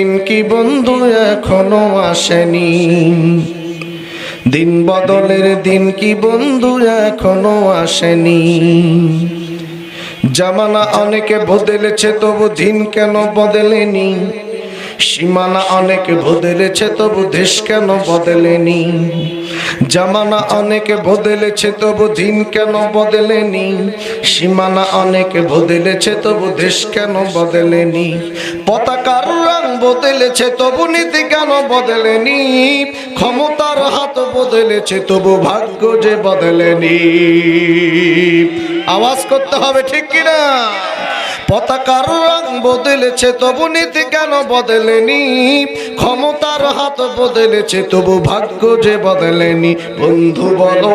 দিন কি বন্ধু এখনও আসেনি? দিন বদলের দিন কি বন্ধু এখনও আসেনি? জামানা অনেকে বদলেছে, তবু দিন কেন বদলেনি? সীমানা অনেকে বদলেছে, তবু দেশ কেন বদলেনি? জামানা অনেকে বদলেছে, তবু দিন কেন বদলেনি? সীমানা অনেকে বদলেছে, তবু দেশ কেন বদলেনি? পতাকার রং বদলেছে, তবু নীতি কেন বদলেনি? ক্ষমতার হাত বদলেছে, তবু ভাগ্য যে বদলেনি। আওয়াজ করতে হবে, ঠিক কিনা পতাকার রং বদলেছে, তবু নীতি কেন বদলেনি? ক্ষমতার হাত বদলেছে, তবু ভাগ্য যে বদলেনি। বন্ধু বলো।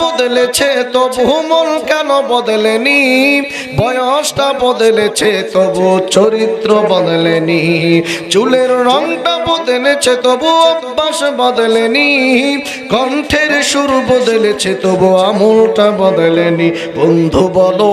বদলেছে, তবু মন কেন বদলেনি? বয়সটা বদলেছে, তবু চরিত্র বদলেনি। চুলের রংটা বদলেছে, তবু অভ্যাস বদলেনি। কণ্ঠের সুর বদলেছে, তবু আমলটা বদলেনি। বন্ধু বলো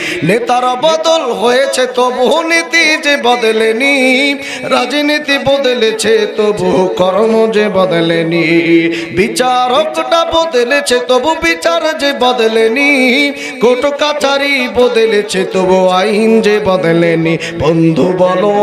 নেতার বদল হয়েছে, তবু নীতি যে বদলেনি, রাজনীতি বদলেছে, তবু কর্ম যে বদলেনি, বিচারকটা বদলেছে, তবু বিচার যে বদলেনি কোর্ট কাছারি বদলেছে, তবু আইন যে বদলেনি। বন্ধু বলো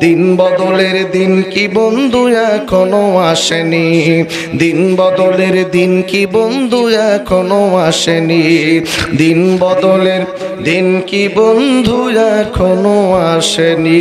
দিন বদলের দিন কি বন্ধু এখনও আসেনি? দিন বদলের দিন কি বন্ধু এখনও আসেনি? দিন বদলের দিন কি বন্ধু এখনও আসেনি?